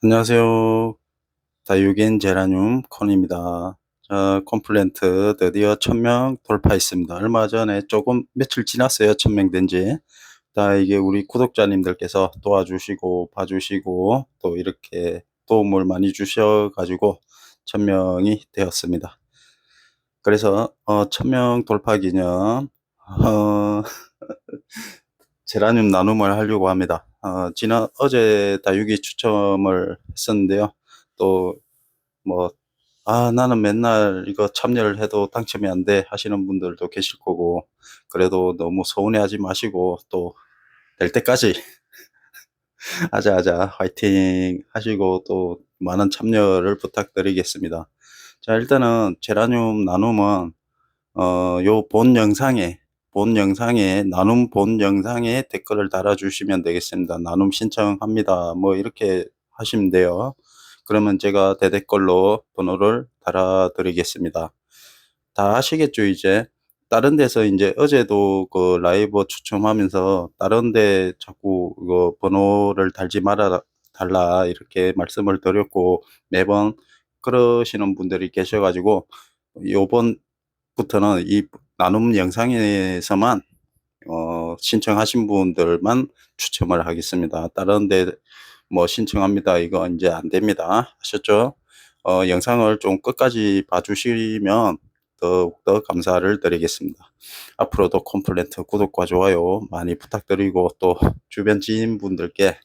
안녕하세요. 다육인 제라늄 콘입니다. 자, 컴플랜트 드디어 1000명 돌파했습니다. 얼마 전에 조금 며칠 지났어요. 1000명 된 지. 다 이게 우리 구독자님들께서 도와주시고 봐주시고 또 이렇게 도움을 많이 주셔가지고 1000명이 되었습니다. 그래서 어, 1000명 돌파 기념 어, 제라늄 나눔을 하려고 합니다. 어, 지난 어제 다육이 추첨을 했었는데요. 또 뭐 아 나는 맨날 이거 참여를 해도 당첨이 안 돼 하시는 분들도 계실 거고 그래도 너무 서운해하지 마시고 또 될 때까지 하자하자 화이팅 하시고 또 많은 참여를 부탁드리겠습니다. 자 일단은 제라늄 나눔은 어, 요 본 영상에 본 영상에 나눔 본 영상에 댓글을 달아주시면 되겠습니다. 나눔 신청합니다. 뭐 이렇게 하시면 돼요. 그러면 제가 대댓글로 번호를 달아드리겠습니다. 다 아시겠죠 이제 다른 데서 이제 어제도 그 라이브 추첨하면서 다른 데 자꾸 이거 번호를 달지 말아 달라 이렇게 말씀을 드렸고 매번 그러시는 분들이 계셔가지고 요번부터는 이 나눔 영상에서만 어, 신청하신 분들만 추첨을 하겠습니다. 다른 데 뭐 신청합니다. 이거 이제 안 됩니다. 아셨죠? 어, 영상을 좀 끝까지 봐주시면 더욱더 감사를 드리겠습니다. 앞으로도 컴플랜트 구독과 좋아요 많이 부탁드리고 또 주변 지인분들께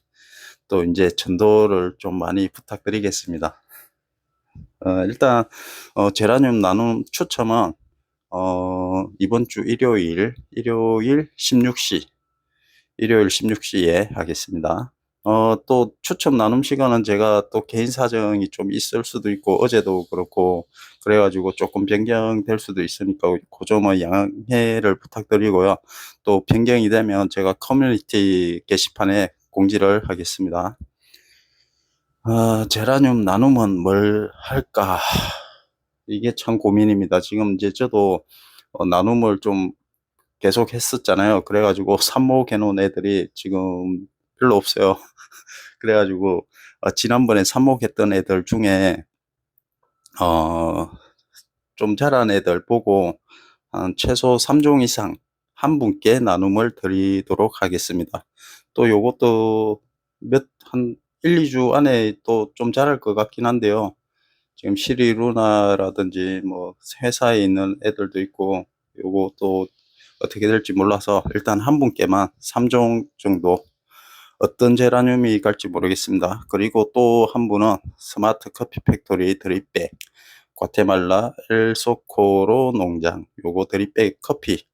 또 이제 전도를 좀 많이 부탁드리겠습니다. 어, 일단 어, 제라늄 나눔 추첨은 어, 이번 주 일요일 일요일 16시 일요일 16시에 하겠습니다. 어, 또 추첨 나눔 시간은 제가 또 개인 사정이 좀 있을 수도 있고 어제도 그렇고 그래가지고 조금 변경될 수도 있으니까 그 점은 양해를 부탁드리고요. 또 변경이 되면 제가 커뮤니티 게시판에 공지를 하겠습니다. 아, 제라늄 나눔은 뭘 할까? 이게 참 고민입니다. 지금 이제 저도 어, 나눔을 좀 계속 했었잖아요. 그래가지고 삽목 해놓은 애들이 지금 별로 없어요. 그래가지고 어, 지난번에 삽목했던 애들 중에 어, 좀 자란 애들 보고 한 최소 3종 이상 한 분께 나눔을 드리도록 하겠습니다. 또 요것도 몇, 한 1, 2주 안에 또 좀 자랄 것 같긴 한데요. 지금 시리루나라든지 뭐 회사에 있는 애들도 있고 또 어떻게 될지 몰라서 일단 한 분께만 3종 정도 어떤 제라늄이 갈지 모르겠습니다. 그리고 또 한 분은 스마트 커피 팩토리 드립백 과테말라 엘소코로 농장 요거 드립백 커피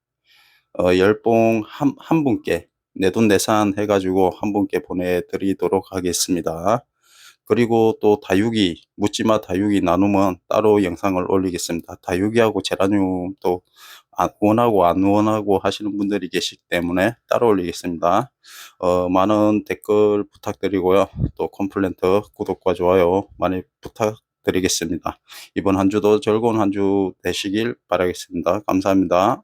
어, 열봉 한, 한 분께 내돈내산 해가지고 한 분께 보내드리도록 하겠습니다. 그리고 또 다육이 묻지마 다육이 나눔은 따로 영상을 올리겠습니다. 다육이하고 제라늄 또 원하고 안 원하고 하시는 분들이 계시기 때문에 따로 올리겠습니다. 어, 많은 댓글 부탁드리고요. 또 컴플랜트 구독과 좋아요 많이 부탁드리겠습니다. 이번 한 주도 즐거운 한 주 되시길 바라겠습니다. 감사합니다.